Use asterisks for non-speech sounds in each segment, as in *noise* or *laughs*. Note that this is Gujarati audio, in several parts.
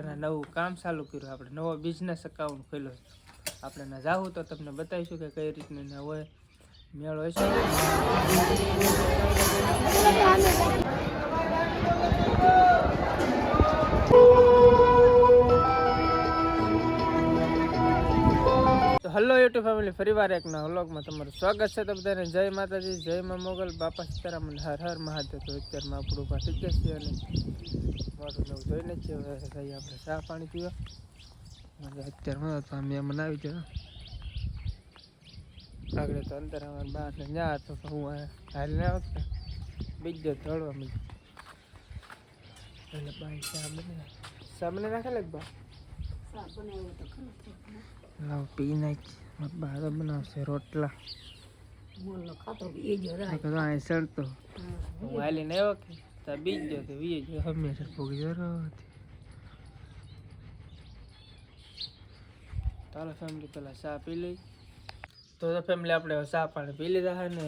નવું કામ ચાલુ કર્યું. આપણે નવો બિઝનેસ અકાઉન્ટ ખોલ્યો છે. આપણે ના જાવું તો તમને બતાવીશું કે કઈ રીતનું હોય. મેળો હશે. તો હલો યુટ્યુબ ફેમિલી ફરીવાર એક નવા વ્લોગમાં તમારું સ્વાગત છે તો બધાને જય માતાજી, જય મા મોગલ. બાપા સીતારામ અને હર હર મહાદેવ. તો અત્યારમાં આપણું પાસે થઈ ગયા છીએ અને મારું નવું જોઈને જ છે હવે જઈએ આપણે ચા પાણી પીવા. અને અત્યારમાં તો અમે મનાવી આવી જાય આગળ તો અંદર અમારે બહાર ને જ્યાં તો હું હાલ ના આવતા. બીજો દોડવા મળી એટલે બાઈ ચા બને ચા બને લગ બા લાવ પી નાખ. બહાર બનાવશે રોટલા. તો સડતો હું હાલીને આવ્યો કે? તા બીજ ગયો કે વીએ ગયો? હંમેશા ભોગી જરો ચાલો ફેમિલી પેલા ચા પી લઈ? તો તો ફેમિલી આપણે ચા પાણી પી લીધા હે ને.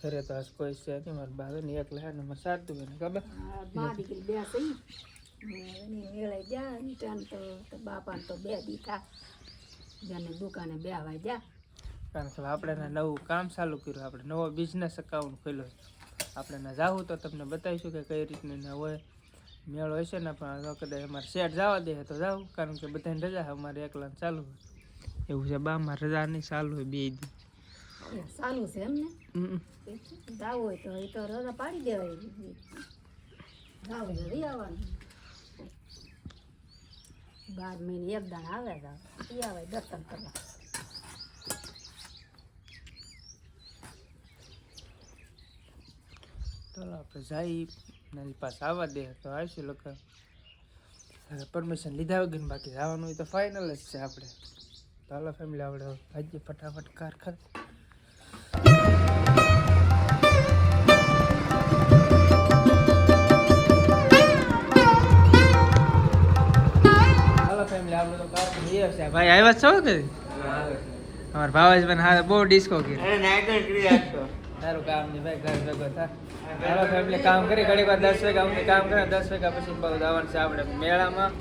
ઘરે તો આજ કોઈ છે નહીં મારા બાવે ને એકલા હે ને મારે સારતું બેન ખબર? દીકરી બે સહી એની વેળાએ જા રિટર્ન તો બાપાને તો બે દીધા જેને દુકાને બે જા કારણ કે આપણે નવું કામ ચાલુ કર્યું. આપણે નવો બિઝનેસ અકાઉન્ટ ખોલ્યો આપણે જાવું તો તમને બતાવીશું કે કઈ રીતની હોય. મેળો હશે ને પણ કદાચ અમારે શેઠ જવા દે તો જાવ કારણ કે બધાને રજા અમારે એકલા ચાલુ હોય. એવું છે બા અમારે રજા નહીં ચાલુ હોય બે દી. ચાલુ છે એમને ને? જાવ હોય તો એ તો રજા પાડી દેવાય. જાવ રહી આવવાનું. બાર મહિને એક દાણ આવે તો એ આવે દર્શન કરવા. ચાલો આપણે જાય નાની પાસે આવવા દે, તો આવીશું લોકો. પરમિશન લીધા વગર બાકી જવાનું હોય તો ફાઇનલ જ છે આપણે. ચાલો ફેમિલી આપણે આજે ફટાફટ કાર ખર ભાઈ આવ્યા છો કે? અમારા ભાવેશભાઈ હા બહુ ડિસ્કો કર્યો. તારું કામ નહીં ભાઈ ઘર ભેગો થાય ચાલો ફેમિલી કામ કરી ઘડી વાર દસ વાગ્યા અમને કામ કરે દસ વાગ્યા પછી બહુ જવાનું છે આપણે મેળામાં.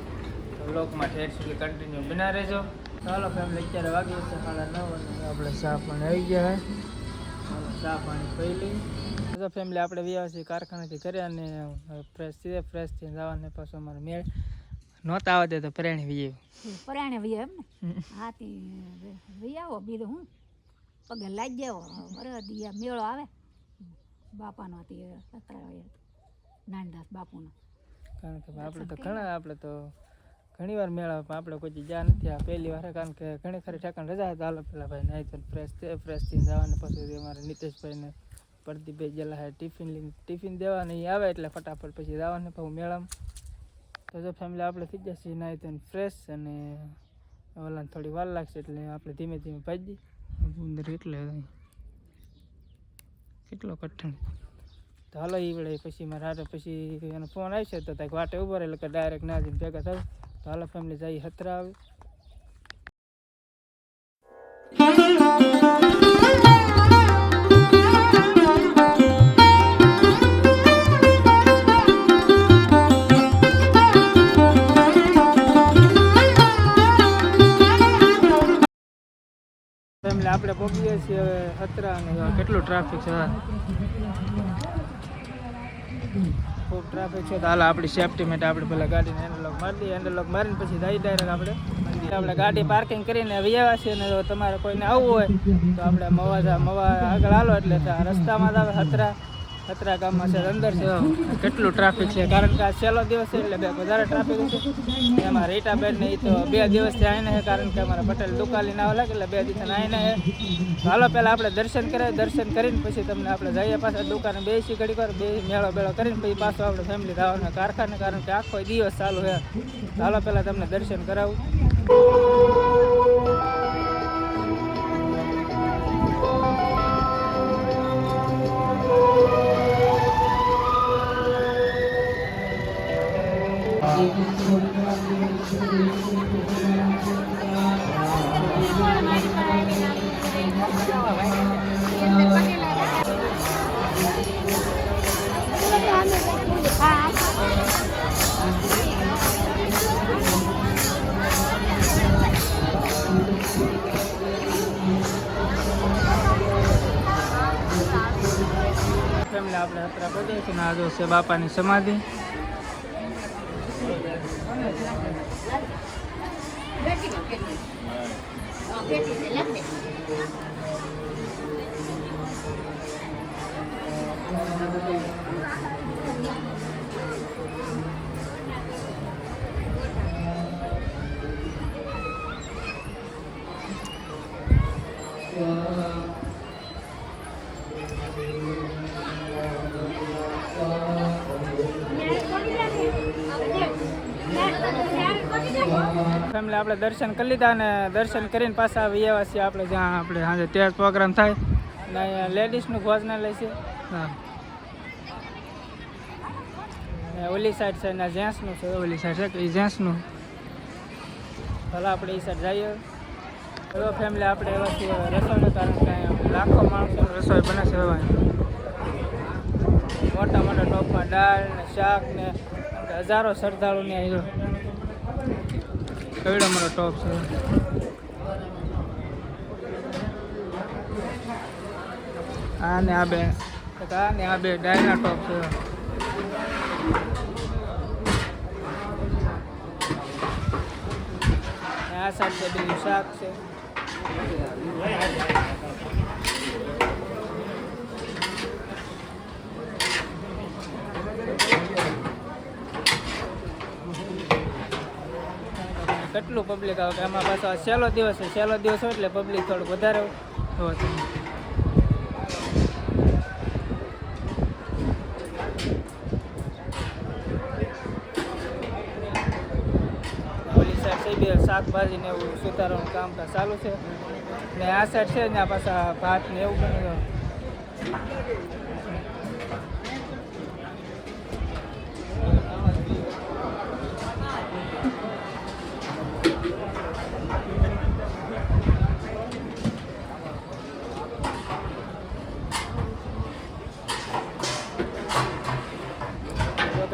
તો લોકમાં ઠેર સુધી કન્ટિન્યુ બના રહેજો. ચાલો ફેમિલી અત્યારે વાગ્યું છે સાડા નવ અને આપણે ચા પાણી આવી ગયા હે. ચાલો ચા પાણી પી લઈ. તો ફેમિલી આપણે વ્યવસાય કારખાનાથી કર્યા અને ફ્રેશ થઈએ ફ્રેશ થઈને જવાને પાછો અમારે મેળ. નહોતા આવતે દે તો પ્રેણી વીએ પરાણે વીએ એમ ને? હાથી વી આવો બીજું હું? પગે લાગી જાવ દિયા મેળો આવે. બાપાનો હતી અત્યારે નાનદાસ બાપુનો. કારણ કે આપણે તો ઘણા આપણે તો ઘણી વાર મેળા આપણે કોઈ જા નથી આ પહેલી વાર કારણ કે ઘણી ખરી ઠેકાણ રજા હતા હાલો પેલા ભાઈ નાઈ તો ફ્રેશ છે ફ્રેશ થઈને જવાનું. પછી અમારે નીતેશભાઈને પ્રદીપભાઈ જેલા ટિફિન ટિફિન દેવાની આવે એટલે ફટાફટ પછી જવાનું. પછી મેળામાં તો જો ફેમિલી આપણે થઈ જશે નાહી તો ફ્રેશ અને ઓલાને થોડી વાર લાગશે એટલે આપણે ધીમે ધીમે ભાજી ઉંદર એટલે કેટલો કઠણ. તો હાલો એ વડે પછી મારે હારે પછી એનો ફોન આવશે તો ત્યાં વાટે ઊભો રહે એટલે ડાયરેક્ટ ના જઈને ભેગા થાય. તો હાલો ફેમિલી જઈ હતરા આવે. આપણે પહોંચીએ છીએ હવે અત્રા અને કેટલું ટ્રાફિક છે ખૂબ ટ્રાફિક છે. તો હાલ, આપણી સેફટી માટે આપણે પેલા ગાડીને હેન્ડલોક મારી દઈએ. હેન્ડલોક મારીને પછી જઈ ડાયરેક્ટ આપણે. આપણે ગાડી પાર્કિંગ કરીને વ્યવા છીએ ને તમારે કોઈને આવવું હોય, તો આપણે મવા મવા આગળ હાલો. એટલે રસ્તામાં જ આવે હતરા. હતરા ગામમાં છે, અંદર છે. કેટલું ટ્રાફિક છે? કારણ કે આ છેલ્લો દિવસ છે, એટલે બે વધારે ટ્રાફિક છે એમાં રીટાબેન ને એ તો બે દિવસથી આવીને છે, કારણ કે અમારા પટેલ દુકાલી ના લાગે એટલે બે દિવસ આવીને છે. હાલો પહેલાં આપણે દર્શન કરીએ દર્શન કરીને પછી તમને આપણે જઈએ પાછા દુકાને, બેસી ઘડી વાર બે મેળો બેળો કરીને પછી પાછું આપણે ફેમિલી જવાના કારખાને, કારણ કે આખો દિવસ ચાલુ છે. હાલો પહેલાં તમને દર્શન કરાવું. આપણે અત્રા કરીએ છીએ આજે છે બાપાની સમાધિ. Cái 冷的 ફેમિલી આપણે દર્શન કરી લીધા અને દર્શન કરીને પાછા આવી આવ્યા છીએ આપણે જ્યાં આપણે સાંજે ત્યાં પ્રોગ્રામ થાય. અને લેડીઝનું ભોજનાલય છે. હા. ઓલી સાઈડ છે ને જેન્ટ્સનું છે. ઓલી સાઈડ છે એ જેન્ટ્સનું? ભલે આપણે એ સાઈડ જઈએ. એવો ફેમિલી આપણે એવા છીએ. રસોઈનું કારણ કે લાખો માણસો રસોઈ બને છે એવા. મોટા મોટા ટોપમાં દાળ ને શાક ને હજારો શ્રદ્ધાળુની અહીં કેવડો અમારો ટોપ છે? આ ને આ બે. આ ને આ બે ડાયના ટોપ છે. આ સાઈડ છે બીજું શાક છે. કેટલું પબ્લિક આવે? કે આમાં પાછો સહેલો દિવસ છે. સહેલો દિવસ હોય એટલે પબ્લિક થોડુંક વધારે હોય. ઓલી સાઈડ છે શાકભાજી ને એવું સુધારવાનું કામકાજ ચાલુ છે. ને આ સાઈડ છે ને આ પાછા ભાત ને એવું બને જો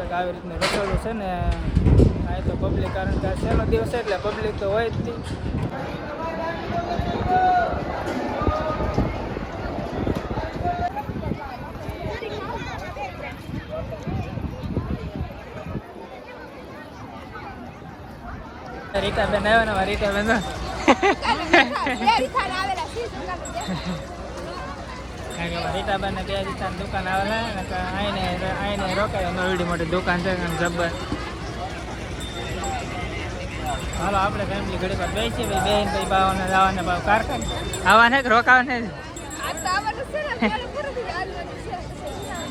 કંઈક આવી રીતનું રસોડું છે ને અહીં તો પબ્લિક કારણ કે આ સહેલો દિવસ છે એટલે પબ્લિક તો હોય જ નહીં રીટાબેન આવ્યા ને રીટાબેન તો કારણ કે રીટાબેન બે રીતાની દુકાન આવેલા ને આઈને આઈને મોટી દુકાન છે અને જબ્બર. હાલો, આપણે ફેમિલી ઘડી પર બેસીએ. ભાઈ બેન ભાઈ બાવાને જવાને ભાવ કારખાન. આવવાને કે રોકાવાને જ?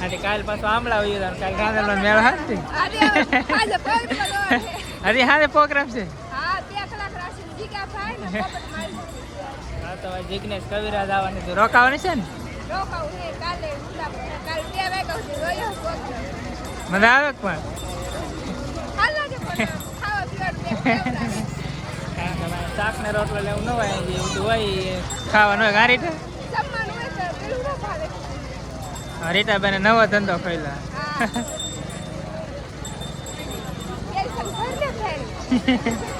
આથી કાલ પાછું આમળા કાલ ગાંધેલો મેળ હાથી હરી હારે પ્રોગ્રામ છે. હા જિગ્નેશ કવિરાજ આવવાની રોકાવાની છે ને. મજા આવે પણ? શાક ને રોટલો લેવું ન હોય બધું હોય ખાવાનું હોય ગારી રીટાબેને નવો ધંધો ખોલ્યો *laughs*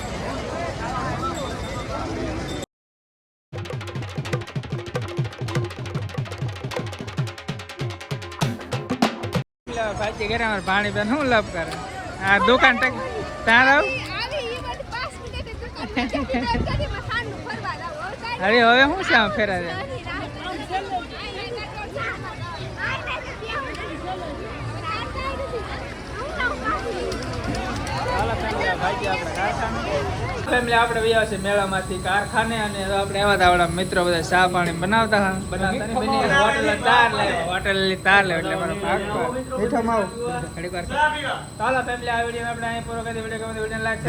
ભાજી ઘરે અમારે પાણી બેન શું લપ કરે? આ દુકાન તક ત્યાં આવ અરે હવે શું છે આમ ફેરા છે ફેમિલી આપણે વ્યા છે મેળામાંથી કારખાને અને આપણે એવા આપણા મિત્રો બધા ચા પાણી બનાવતા હા બનાવતા બની. હોટેલ તાર લે હોટેલ તાર લે એટલે મારો ભાગ મીઠો માવ. ઘડી વાર ચાલો ફેમિલી આ વીડિયો આપણે અહીં પૂરો કરી વિડિયો ગમે વિડિયો લાઈક